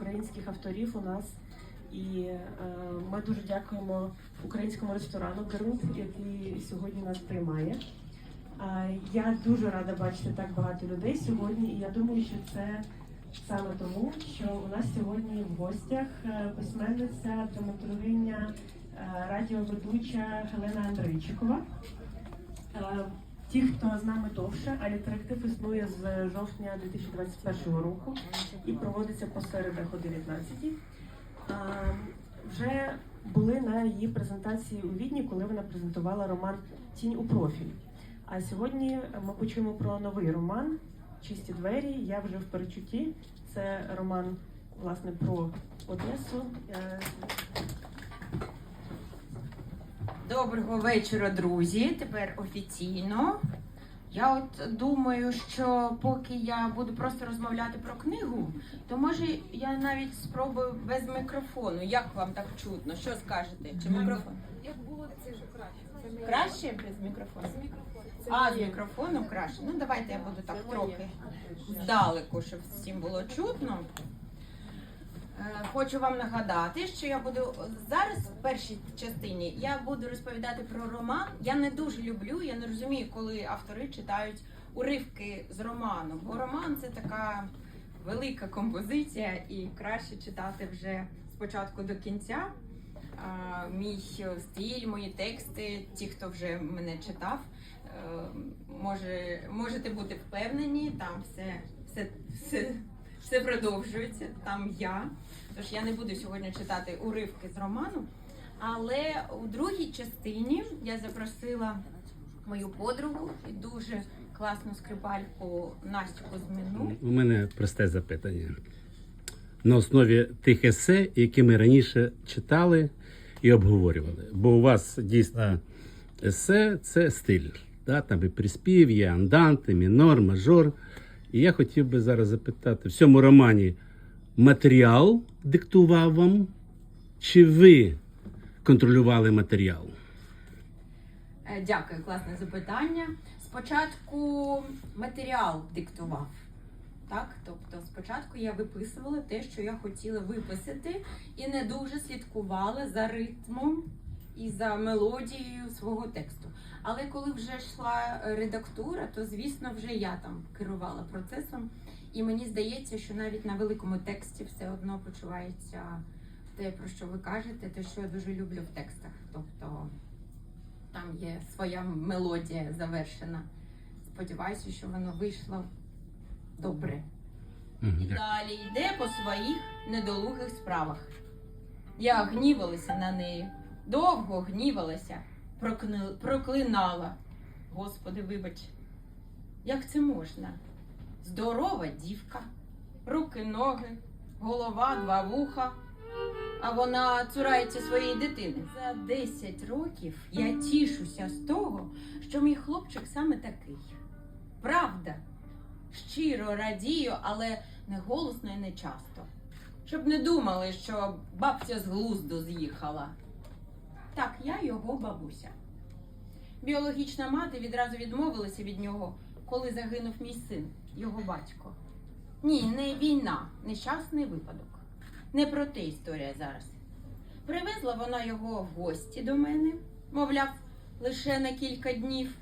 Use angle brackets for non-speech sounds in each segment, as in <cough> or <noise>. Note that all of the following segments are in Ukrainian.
українських авторів у нас. І е, ми дуже дякуємо українському ресторану Гарут, який сьогодні нас приймає. Е, Я дуже рада бачити так багато людей сьогодні, і я думаю, що це саме тому, що у нас сьогодні в гостях е, письменниця, драматургиня, е, радіоведуча Гелена Андрейчикова. Е, Ті, хто з нами довше, Алітерактив існує з жовтня 2021 року і проводиться по середах о 19 Вже були на її презентації у Відні, коли вона презентувала роман Тінь у профіль. А сьогодні ми почуємо про новий роман Чисті двері. Я вже в перечутті. Це роман власне про Одесу. Доброго вечора, друзі. Тепер офіційно. Я от думаю, що поки я буду просто розмовляти про книгу, то може я навіть спробую без мікрофону. Як вам так чутно? Що скажете? Чи мікрофон? Як було це вже краще. Краще без мікрофону? з. А, з моє. мікрофоном краще. Ну давайте я буду так трохи здалеку, щоб всім було чутно. Е, Хочу вам нагадати, що я буду зараз в першій частині я буду розповідати про роман. Я не дуже люблю, я не розумію, коли автори читають уривки з роману. Бо роман це така велика композиція, і краще читати вже спочатку до кінця. Мій стиль, мої тексти, ті, хто вже мене читав, е, може, можете бути впевнені, там все, все, все, все продовжується, там я. Тож я не буду сьогодні читати уривки з роману. Але у другій частині я запросила мою подругу і дуже класну скрипальку Настю Кузьмину. У мене просте запитання. На основі тих есе, які ми раніше читали і обговорювали. Бо у вас дійсно есе це стиль. Да? Там і приспів'я, анданти, мінор, мажор. І я хотів би зараз запитати: в цьому романі матеріал диктував вам, чи ви контролювали матеріал? Е, Дякую, класне запитання. Спочатку матеріал диктував. Так, тобто спочатку я виписувала те, що я хотіла виписати, і не дуже слідкувала за ритмом і за мелодією свого тексту. Але коли вже йшла редактура, то звісно вже я там керувала процесом. І мені здається, що навіть на великому тексті все одно почувається те, про що ви кажете, те, що я дуже люблю в текстах. Тобто там є своя мелодія завершена. Сподіваюся, що воно вийшло добре. І далі йде по своїх недолугих справах. Я гнівалася на неї, довго гнівалася, проклинала. Господи, вибач, як це можна? Здорова дівка, руки, ноги, голова, два вуха. А вона цурається своєї дитини. За 10 років я тішуся з того, що мій хлопчик саме такий. Правда, щиро радію, але не голосно і не часто. Щоб не думали, що бабця з глузду з'їхала. Так, я його бабуся. Біологічна мати відразу відмовилася від нього, коли загинув мій син, його батько. Ні, не війна, нещасний випадок. Не про те історія зараз. Привезла вона його в гості до мене, мовляв, лише на кілька днів,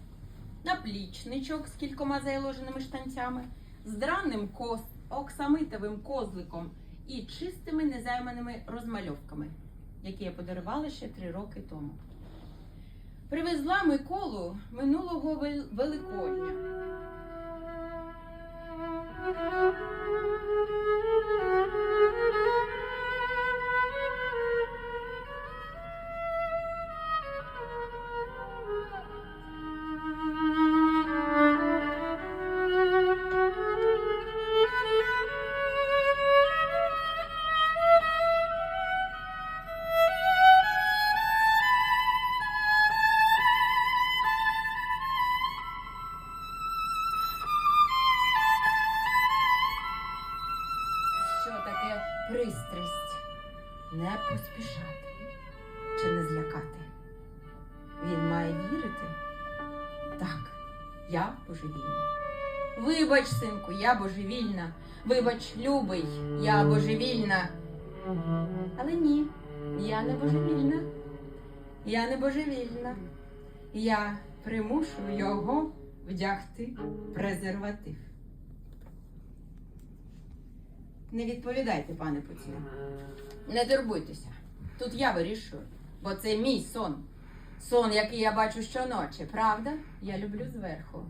наплічничок з кількома зайложеними штанцями, з драним кос, оксамитовим козликом і чистими незайманими розмальовками, які я подарувала ще три роки тому. Привезла Миколу минулого Великодня. Поспішати чи не злякати. Він має вірити. Так, я божевільна. Вибач, синку, я божевільна. Вибач, любий, я божевільна. Але ні, я не божевільна. Я не божевільна. Я примушую його вдягти презерватив. Не відповідайте, пане Путін. Не турбуйтеся. Тут я вирішую, бо це мій сон. Сон, який я бачу щоночі, правда? Я люблю зверху.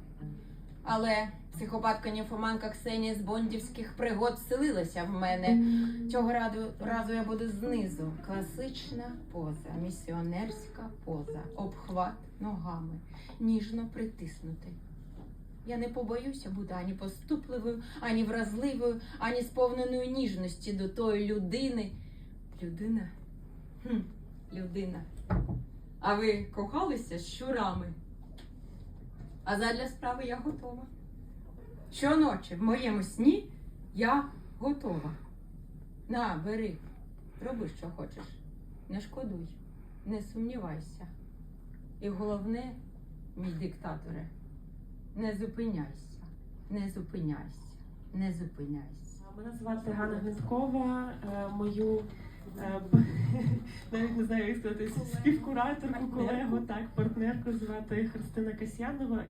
Але психопатка німфоманка Ксенія з бондівських пригод вселилася в мене. Цього разу я буду знизу. Класична поза, місіонерська поза, обхват ногами, ніжно притиснути. Я не побоюся бути ані поступливою, ані вразливою, ані сповненою ніжності до тої людини. Людина? Хм, людина. А ви кохалися з щурами? А задля справи я готова. Щоночі в моєму сні я готова. На, бери, роби, що хочеш. Не шкодуй, не сумнівайся. І головне, мій диктаторе, не зупиняйся, не зупиняйся, не зупиняйся. Мене звати Ганна Гнеткова, е, мою <laughs> навіть не знаю, як сказати, співкураторку, колегу, так, партнерку звати Христина Касьянова.